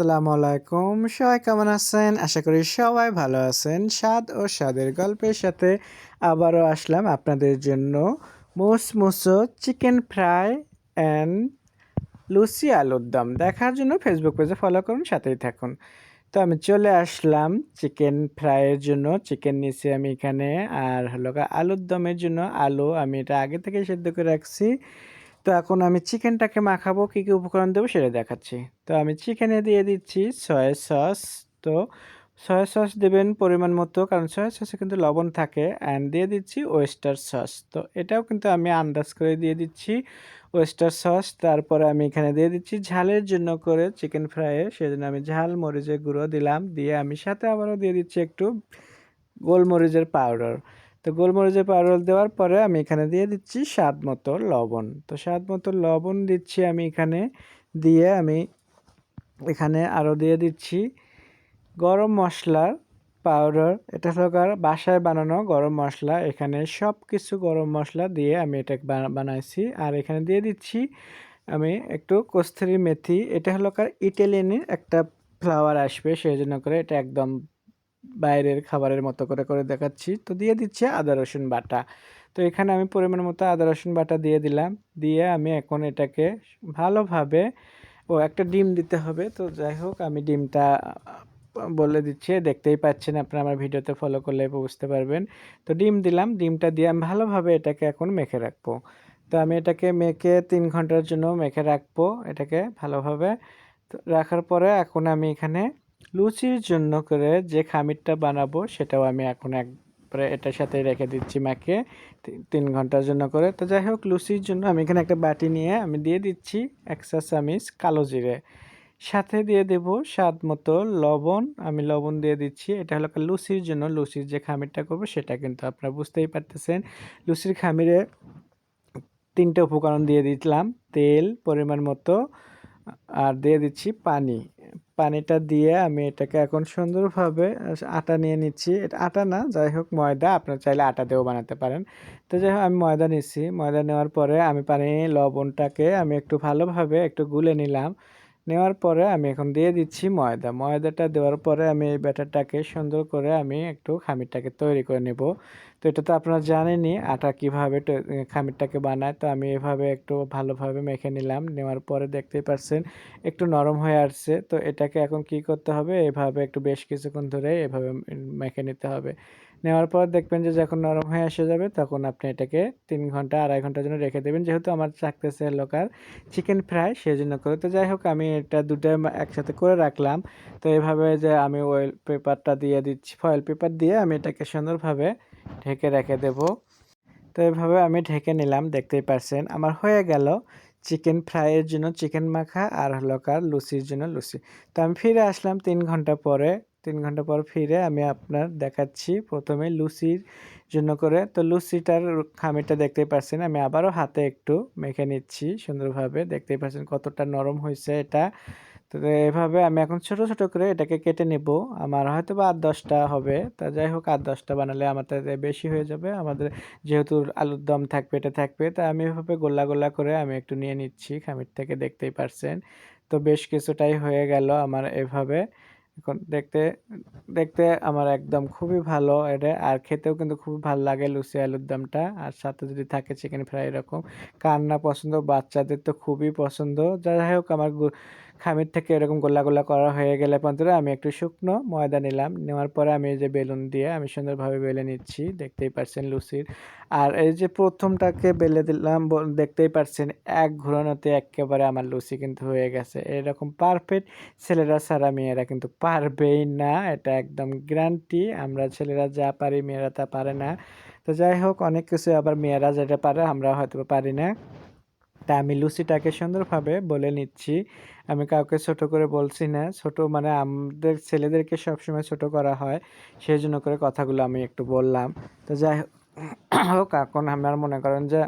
আসসালামু আলাইকুম। সবাই কেমন আছেন? আশা করি সবাই ভালো আছেন। স্বাদ ও স্বাদের গল্পের সাথে আবারও আসলাম আপনাদের জন্য। মোস মুসমুসো চিকেন ফ্রাই অ্যান্ড লুচি আলুর দম। দেখার জন্য ফেসবুক পেজে ফলো করুন, সাথেই থাকুন। তো আমি চলে আসলাম চিকেন ফ্রাইয়ের জন্য। চিকেন নিয়েছি আমি এখানে। আর হলো আলুর দমের জন্য আলু আমি এটা আগে থেকে সেদ্ধ করে রাখছি। তো এখন আমি চিকেনটাকে মাখাবো, কী কী উপকরণ দেবো সেটা দেখাচ্ছি। তো আমি চিকেনে দিয়ে দিচ্ছি সয়া সস। তো সয়া সস দেবেন পরিমাণ মতো, কারণ সয়া সসে কিন্তু লবণ থাকে। অ্যান্ড দিয়ে দিচ্ছি ওয়েস্টার সস তো এটাও কিন্তু আমি আন্দাজ করে দিয়ে দিচ্ছি ওয়েস্টার সস তারপরে আমি এখানে দিয়ে দিচ্ছি ঝালের জন্য করে চিকেন ফ্রাইয়ে সেজন্য আমি ঝাল, মরিচের গুঁড়ো দিলাম। দিয়ে আমি সাথে আবারও দিয়ে দিচ্ছি একটু গোলমরিচের পাউডার তো গোলমরিচের পাউডার দেওয়ার পরে আমি এখানে দিয়ে দিচ্ছি স্বাদ মতো লবণ। তো স্বাদ মতো লবণ দিচ্ছি আমি এখানে। দিয়ে আমি এখানে আরও দিয়ে দিচ্ছি গরম মশলার পাউডার। এটা হলো বাসায় বানানো গরম মশলা। এখানে সব কিছু গরম মশলা দিয়ে আমি এটা বানাইছি। আর এখানে দিয়ে দিচ্ছি আমি একটু কস্তুরি মেথি। এটা হলো কার, ইটালিয়ানের একটা ফ্লাওয়ার আসবে সেই জন্য করে এটা একদম বাইরের খাবারের মতো করে করে দেখাচ্ছি। তো দিয়ে দিচ্ছি আদা, রসুন বাটা। তো এখানে আমি পরিমাণ মতো আদা, রসুন বাটা দিয়ে দিলাম। দিয়ে আমি এখন এটাকে ভালোভাবে ও একটা ডিম দিতে হবে। তো যাই হোক, আমি ডিমটা বলে দিচ্ছি। দেখতেই পাচ্ছেন আপনারা আমার ভিডিওতে ফলো করলে বুঝতে পারবেন। তো ডিম দিলাম। ডিমটা দিয়ে আমি ভালোভাবে এটাকে এখন মেখে রাখব। তো আমি এটাকে মেখে তিন ঘণ্টার জন্য মেখে রাখব এটাকে ভালোভাবে। রাখার পরে এখন আমি এখানে লুচির জন্য করে যে খামিরটা বানাবো, সেটাও আমি এখন একবারে এটার সাথে রেখে দিচ্ছি মাকে তিন ঘণ্টার জন্য করে। তো যাই হোক, লুচির জন্য আমি এখানে একটা বাটি নিয়ে আমি দিয়ে দিচ্ছি এক চা চামিচ কালো জিরে। সাথে দিয়ে দেব স্বাদ মতো লবণ, আমি লবণ দিয়ে দিচ্ছি। এটা হলো লুচির জন্য, লুচির যে খামিরটা করব, সেটা কিন্তু আপনারা বুঝতেই পারতেছেন। লুচির খামিরে তিনটে উপকরণ দিয়ে দিলাম, তেল পরিমাণ মতো, আর দিয়ে দিচ্ছি পানি। পানিটা দিয়ে আমি এটাকে এখন সুন্দরভাবে আটা নিয়ে নিচ্ছি। এটা আটা না যাই হোক ময়দা, আপনার চাইলে আটা দিয়েও বানাতে পারেন। তো যাই হোক, আমি ময়দা নিচ্ছি। ময়দা নেওয়ার পরে আমি পানি, লবণটাকে আমি একটু ভালোভাবে একটু গুলে নিলাম। নেওয়ার পরে আমি এখন দিয়ে দিচ্ছি ময়দা। ময়দাটা দেওয়ার পরে আমি এই ব্যাটারটাকে সুন্দর করে আমি একটু খামিরটাকে তৈরি করে নেব। তো এটা তো আপনারা জানেনই, আটা কীভাবে খামিরটাকে বানায়। তো আমি এভাবে একটু ভালোভাবে মেখে নিলাম। নেওয়ার পরে দেখতেই পাচ্ছেন একটু নরম হয়ে আসছে। তো এটাকে এখন কি করতে হবে? এভাবে একটু বেশ কিছুক্ষণ ধরে এভাবে মেখে নিতে হবে। নেওয়ার পর দেখবেন যে যখন নরম হয়ে এসে যাবে, তখন আপনি এটাকে তিন ঘণ্টা, আড়াই ঘণ্টার জন্য রেখে দেবেন। যেহেতু আমার চাকতেছে লোকার চিকেন ফ্রাই সেই জন্য করে। তো যাই হোক, আমি এটা দুটো একসাথে করে রাখলাম। তো এভাবে যে আমি অয়েল পেপারটা দিয়ে দিচ্ছি ফয়েল পেপার দিয়ে আমি এটাকে সুন্দরভাবে ঢেকে রেখে দেব। তো এভাবে আমি ঢেকে নিলাম, দেখতেই পারছেন। আমার হয়ে গেল চিকেন ফ্রাইয়ের জন্য চিকেন মাখা আর হলো কার লুচির জন্য লুচি। তো আমি ফিরে আসলাম তিন ঘণ্টা পরে। তিন ঘণ্টা পর ফিরে আমি আপনার দেখাচ্ছি। প্রথমে লুচির জন্য করে। তো লুচিটার খামিরটা দেখতেই পাচ্ছেন আমি আবারও হাতে একটু মেখে নিচ্ছি সুন্দরভাবে। দেখতেই পাচ্ছেন কতটা নরম হয়েছে এটা। তো এভাবে আমি এখন ছোট ছোট করে এটাকে কেটে নেব। আমার হয়তো বা আট দশটা হবে। তা যাই হোক, আট দশটা বানালে আমার বেশি হয়ে যাবে। আমাদের যেহেতু আলুর দম থাকবে, এটা থাকবে। তা আমি এভাবে গোল্লা গোল্লা করে আমি একটু নিয়ে নিচ্ছি খামির থেকে দেখতেই পারছেন। তো বেশ কিছুটাই হয়ে গেল আমার এভাবে। এখন দেখতে দেখতে আমার একদম খুবই ভালো এটা। আর খেতেও কিন্তু খুবই ভালো লাগে লুচি আলুর দমটা। আর সাথে যদি থাকে চিকেন ফ্রাই এরকম। কার না পছন্দ, বাচ্চাদের তো খুবই পছন্দ। যাই হোক, আমার খামির থেকে এরকম গোল্লা গোল্লা করা হয়ে গেলে পর্যন্ত আমি একটু শুকনো ময়দা নিলাম। নেওয়ার পরে আমি এই যে বেলুন দিয়ে আমি সুন্দরভাবে বেলে নিচ্ছি। দেখতেই পারছেন লুচির। আর এই যে প্রথমটাকে বেলে দিলাম দেখতেই পারছেন এক ঘোরানোতে একেবারে আমার লুচি কিন্তু হয়ে গেছে। এরকম পারফেক্ট ছেলেরা ছাড়া মেয়েরা কিন্তু পারবেই না। এটা একদম গ্যারান্টি আমরা ছেলেরা যা পারি মেয়েরা তা পারে না। তো যাই হোক, অনেক কিছু আবার মেয়েরা যেটা পারে আমরা হয়তো পারি না। তা আমি লুচিটাকে সুন্দরভাবে বলে নিচ্ছি। আমি কাউকে ছোট করে বলছি না। ছোট মানে আমাদের ছেলেদেরকে সবসময় ছোট করা হয়। সেই জন্য করে কথাগুলো আমি একটু বললাম। তো যাই হোক, এখন আমার মনে করেন যে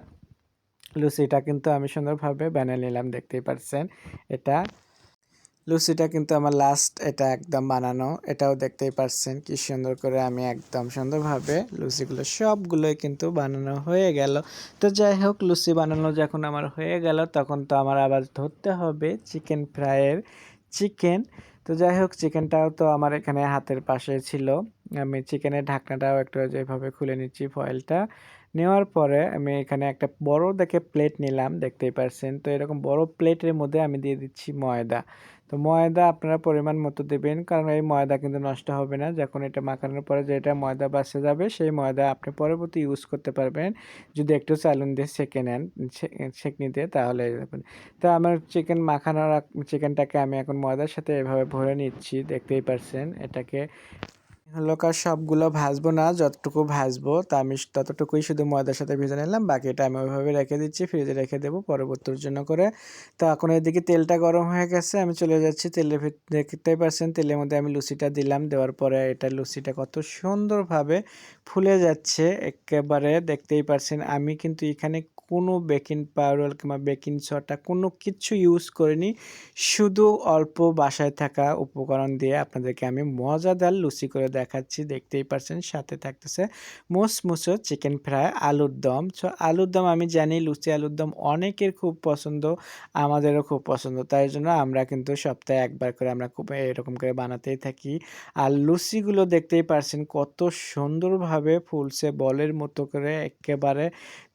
লুচিটা কিন্তু আমি সুন্দরভাবে বানিয়ে নিলাম, দেখতেই পারছেন। এটা লুচিটা কিন্তু আমার লাস্ট এটা একদম বানানো, এটাও দেখতেই পারছেন কি সুন্দর করে আমি একদম সুন্দরভাবে লুচিগুলো সবগুলোই কিন্তু বানানো হয়ে গেল। তো যাই হোক লুচি বানানো যখন আমার হয়ে গেল, তখন তো আমার আবার ধরতে হবে চিকেন ফ্রাইয়ের চিকেন। তো যাই হোক, চিকেনটাও তো আমার এখানে হাতের পাশে ছিল। আমি চিকেনের ঢাকনাটাও একটু যেভাবে খুলে নিচ্ছি ফয়েলটা নেওয়ার পরে আমি এখানে একটা বড় দেখে প্লেট নিলাম, দেখতেই পারছেন। তো এরকম বড় প্লেটের মধ্যে আমি দিয়ে দিচ্ছি ময়দা। তো ময়দা আপনারা পরিমাণ মতো দেবেন, কারণ এই ময়দা কিন্তু নষ্ট হবে না। যখন এটা মাখানোর পরে যেটা ময়দা বাসে যাবে, সেই ময়দা আপনি পরবর্তী ইউজ করতে পারবেন। যদি একটু চালুন দিয়ে সেঁকে নেন সেঁকনি দিয়ে, তাহলে তো আমার চিকেন মাখানোর চিকেনটাকে আমি এখন ময়দার সাথে এভাবে ভরে নিচ্ছি, দেখতেই পারছেন। এটাকে হলকার সবগুলো ভাজবো না, যতটুকু ভাজবো, তা আমি ততটুকুই শুধু ময়দার সাথে ভেজে নিলাম, বাকিটা আমি ওইভাবে রেখে দিচ্ছি, ফ্রিজে রেখে দেবো পরবর্তীর জন্য করে। তো এখন এদিকে তেলটা গরম হয়ে গেছে, আমি চলে যাচ্ছি তেলের দেখতেই পারছেন, তেলের মধ্যে আমি লুচিটা দিলাম, দেওয়ার পরে এটা লুচিটা কত সুন্দরভাবে ফুলে যাচ্ছে, একেবারে দেখতেই পারছেন। আমি কিন্তু এখানে কোনো বেকিং পাউডার কিংবা বেকিং সোডা কোনো কিছু ইউজ করিনি, শুধু অল্প বাসায় থাকা উপকরণ দিয়ে আপনাদেরকে আমি মজাদার লুচি করে দেখাচ্ছি, দেখতেই পারছেন, সাথে থাকতেছে মুসমুসো চিকেন ফ্রাই আলুর দম। সো, আলুর দম আমি জানি লুচি আলুর দম অনেকের খুব পছন্দ, আমাদেরও খুব পছন্দ। তাই জন্য আমরা কিন্তু সপ্তাহে একবার করে আমরা খুব এরকম করে বানাতেই থাকি। আর লুচিগুলো দেখতেই পারছেন কত সুন্দরভাবে ফুলছে বলের মতো করে একেবারে।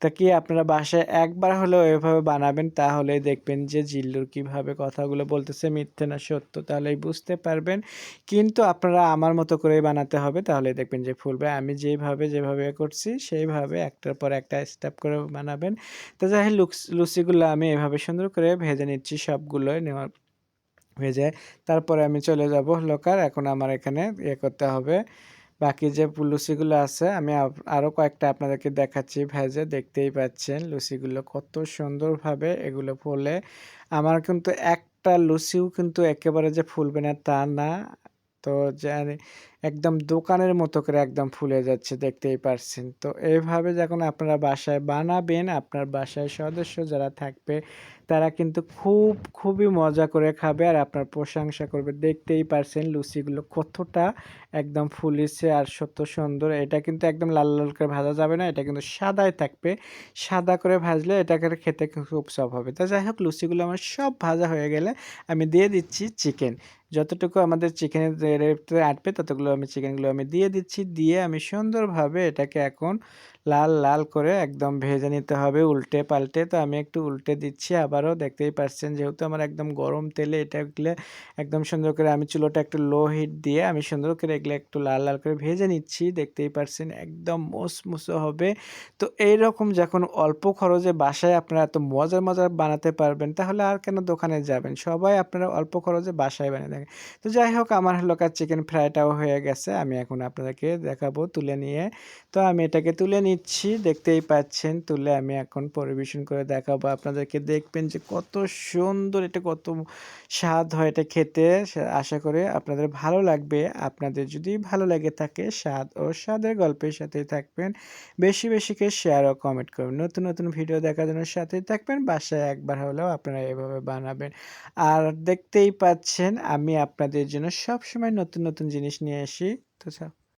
তা কি আপনারা বাসায় একবার হলেও এভাবে বানাবেন? তাহলে দেখবেন যে জিল্লুর কীভাবে কথাগুলো বলতেছে, মিথ্যে না সত্য, তাহলেই বুঝতে পারবেন। কিন্তু আপনারা আমার মতো করে বানাতে হবে, তাহলে দেখবেন যে ফুলবে। আমি যেইভাবে যেভাবে করছি, সেইভাবে একটার পর একটা স্টেপ করে বানাবেন। তো যাই হোক লুচিগুলো আমি এভাবে সুন্দর করে ভেজে নিচ্ছি, সবগুলো নেওয়ার ভেজে। তারপরে আমি চলে যাব লোকার এখন আমার এখানে ইয়ে করতে হবে। বাকি যে লুচিগুলো আছে, আমি আরও কয়েকটা আপনাদেরকে দেখাচ্ছি, ভেজে দেখতেই পাচ্ছেন লুচিগুলো কত সুন্দরভাবে এগুলো ফুলে। আমার কিন্তু একটা লুচিও কিন্তু একেবারে যে ফুলবে না, তা না। তো একদম দোকানের মতো করে একদম ফুলে যাচ্ছে, দেখতেই পারছেন। তো এইভাবে যখন আপনারা বাসায় বানাবেন, আপনার বাসায় সদস্য যারা থাকবে তারা কিন্তু খুব, খুবই মজা করে খাবে আর আপনার প্রশংসা করবে। দেখতেই পারছেন লুচিগুলো কতটা একদম ফুলিছে আর সত্য সুন্দর। এটা কিন্তু একদম লাল লাল করে ভাজা যাবে না, এটা কিন্তু সাদাই থাকবে। সাদা করে ভাজলে এটাকে খেতে খুব সব হবে। তো যাই হোক, লুচিগুলো আমার সব ভাজা হয়ে গেলে আমি দিয়ে দিচ্ছি চিকেন যতটুকু আমাদের চিকেনের আটবে, ততগুলো আমি চিকেনগুলো আমি দিয়ে দিচ্ছি। দিয়ে আমি সুন্দরভাবে এটাকে এখন লাল লাল করে একদম ভেজে নিতে হবে উল্টে পাল্টে। তো আমি একটু উল্টে দিচ্ছি আবারও দেখতেই পাচ্ছেন। যেহেতু আমার একদম গরম তেলে এটা এগুলো একদম সুন্দর করে আমি চুলোটা একটু লো হিট দিয়ে আমি সুন্দর করে এগুলো একটু লাল লাল করে ভেজে নিচ্ছি, দেখতেই পাচ্ছেন একদম মুসমুসো হবে। তো এইরকম যখন অল্প খরচে বাসায় আপনারা এত মজার মজার বানাতে পারবেন, তাহলে আর কেন দোকানে যাবেন? সবাই আপনারা অল্প খরচে বাসায় বানিয়ে থাকেন তো যাই হোক, আমার লোকার চিকেন ফ্রাইটাও হয়ে গেছে, আমি এখন আপনাদেরকে দেখাবো তুলে নিয়ে। তো আমি এটাকে তুলে নিচ্ছি, দেখতেই পাচ্ছেন, তুলে আমি এখন পরিবেশন করে দেখাবো। আপনাদেরকে দেখবেন যে কত সুন্দর এটা কত স্বাদ হয় এটা খেতে। আশা করে আপনাদের ভালো লাগবে। আপনাদের যদি ভালো লেগে থাকে স্বাদ ও স্বাদের গল্পের সাথেই থাকবেন। বেশি বেশিকে শেয়ার ও কমেন্ট করবেন। নতুন নতুন ভিডিও দেখার জন্য সাথেই থাকবেন। বাসায় একবার হলেও আপনারা এভাবে বানাবেন। আর দেখতেই পাচ্ছেন, আমি আপনাদের জন্য সবসময় নতুন নতুন জিনিস নিয়ে আসি। তো